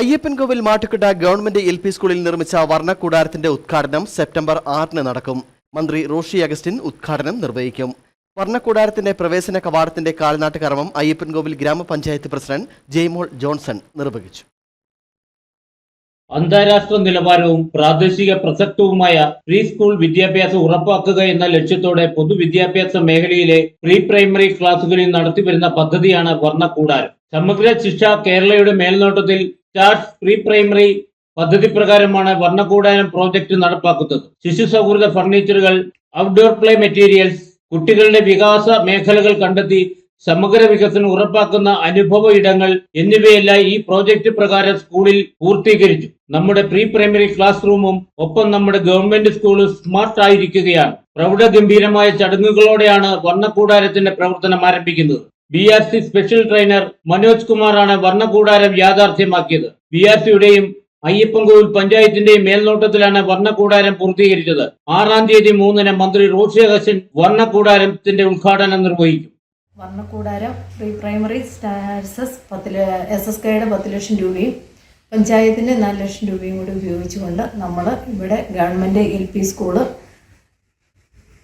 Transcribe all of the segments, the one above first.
Ayyappankovil Mattukatta government L P സ്കൂളിൽ നിർമ്മിച്ച വർണക്കൂടാരത്തിന്റെ ഉദ്ഘാടനം സെപ്റ്റംബർ ആറിന് നടക്കും. മന്ത്രി റോഷി അഗസ്റ്റിൻ ഉദ്ഘാടനം നിർവഹിക്കും. വർണക്കൂടാരത്തിന്റെ പ്രവേശന കവാടത്തിന്റെ കാൽനാട്ട് കർമ്മം അയ്യപ്പൻകോവിൽ ഗ്രാമപഞ്ചായത്ത് പ്രസിഡന്റ് ജെയ്മോൾ ജോൺസൺ നിർവഹിച്ചു. അന്താരാഷ്ട്ര നിലവാരവും പ്രാദേശിക പ്രസക്തവുമായ പ്രീ സ്കൂൾ വിദ്യാഭ്യാസം ഉറപ്പാക്കുക എന്ന ലക്ഷ്യത്തോടെ പൊതുവിദ്യാഭ്യാസ മേഖലയിലെ പ്രീ പ്രൈമറി ക്ലാസുകളിൽ നടത്തിവരുന്ന പദ്ധതിയാണ് വർണക്കൂടാരം. സമഗ്ര ശിക്ഷ കേരളയുടെ മേൽനോട്ടത്തിൽ സ്റ്റാർട്ട് പ്രീ പ്രൈമറി പദ്ധതി പ്രകാരമാണ് വർണക്കൂടാരം പ്രോജക്റ്റ് നടപ്പാക്കുന്നത്. ശിശു സൗഹൃദ ഫർണിച്ചറുകൾ ഔട്ട്ഡോർ പ്ലേ മെറ്റീരിയൽസ് കുട്ടികളുടെ വികാസ മേഖലകൾ കണ്ടെത്തി സമഗ്ര വികസനം ഉറപ്പാക്കുന്ന അനുഭവ ഇടങ്ങൾ എന്നിവയെല്ലാം ഈ പ്രോജക്റ്റ് പ്രകാരം സ്കൂളിൽ പൂർത്തീകരിച്ചു. നമ്മുടെ പ്രീ പ്രൈമറി ക്ലാസ് റൂമും ഒപ്പം നമ്മുടെ ഗവൺമെന്റ് സ്കൂളും സ്മാർട്ട് ആയിരിക്കുകയാണ്. പ്രൗഢഗംഭീരമായ ചടങ്ങുകളോടെയാണ് വർണക്കൂടാരത്തിന്റെ പ്രവർത്തനം ആരംഭിക്കുന്നത്. B R C special trainer Manoj കുമാറാണ് വർണകൂടാരം യാഥാർത്ഥ്യമാക്കിയത്. ബി ആർ സിയുടെയും അയ്യപ്പൻകോവിൽ പഞ്ചായത്തിന്റെയും മേൽനോട്ടത്തിലാണ് വർണക്കൂടാരം പൂർത്തീകരിച്ചത്. ആറാം തീയതി മൂന്നിന് മന്ത്രി റോഷി വർണകൂടാരത്തിന്റെ ഉദ്ഘാടനം നിർവഹിക്കും. വർണക്കൂടാരം പ്രീ പ്രൈമറി സ്റ്റാർസസ് പത്ത് എസ് എസ് കെയുടെ പത്ത് ലക്ഷം രൂപയും പഞ്ചായത്തിന്റെ നാല് ലക്ഷം രൂപയും കൂടി ഉപയോഗിച്ചുകൊണ്ട് നമ്മൾ ഇവിടെ ഗവൺമെന്റ് എൽ പി സ്കൂൾ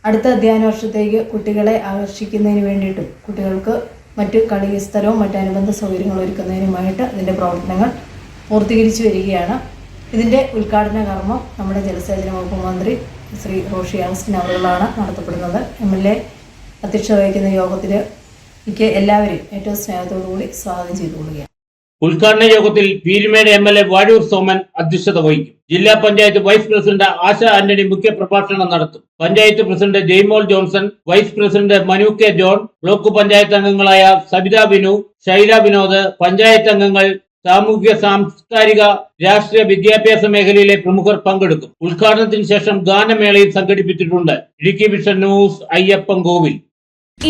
അടുത്ത അധ്യയന വർഷത്തേക്ക് കുട്ടികളെ ആകർഷിക്കുന്നതിന് വേണ്ടിയിട്ടും കുട്ടികൾക്ക് മറ്റ് കളി സ്ഥലവും മറ്റ് അനുബന്ധ സൗകര്യങ്ങൾ ഒരുക്കുന്നതിനുമായിട്ട് ഇതിന്റെ പ്രവർത്തനങ്ങൾ പൂർത്തീകരിച്ചു വരികയാണ്. ഇതിന്റെ ഉദ്ഘാടന കർമ്മം നമ്മുടെ ജലസേചന വകുപ്പ് മന്ത്രി ശ്രീ റോഷി ആഗസ്റ്റിൻ അവറുകളാണ് നടത്തപ്പെടുന്നത്. എം എൽ എ അധ്യക്ഷത വഹിക്കുന്ന യോഗത്തിൽ എനിക്ക് എല്ലാവരെയും ഏറ്റവും സ്നേഹത്തോടു കൂടി സ്വാഗതം ചെയ്തുകൊള്ളുകയാണ്. ഉദ്ഘാടന യോഗത്തിൽ Peermade M L A Vazhoor Soman അധ്യക്ഷത വഹിക്കും. ജില്ലാ പഞ്ചായത്ത് വൈസ് പ്രസിഡന്റ് ആശ ആന്റണി മുഖ്യ പ്രഭാഷണം നടത്തും. Panchayat president Jaimol Johnson vice president Manu K John block panchayat അംഗങ്ങളായ സബിത ബിനു ശൈല വിനോദ് പഞ്ചായത്ത് അംഗങ്ങൾ സാമൂഹ്യ സാംസ്കാരിക രാഷ്ട്രീയ വിദ്യാഭ്യാസ മേഖലയിലെ പ്രമുഖർ പങ്കെടുക്കും. ഉദ്ഘാടനത്തിന് ശേഷം ഗാനമേളയും സംഘടിപ്പിച്ചിട്ടുണ്ട്. Idukki Vision News Ayyappan Kovil.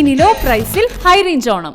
ഇനി ലോ പ്രൈസിൽ ഹൈ റേഞ്ച് ഓണം.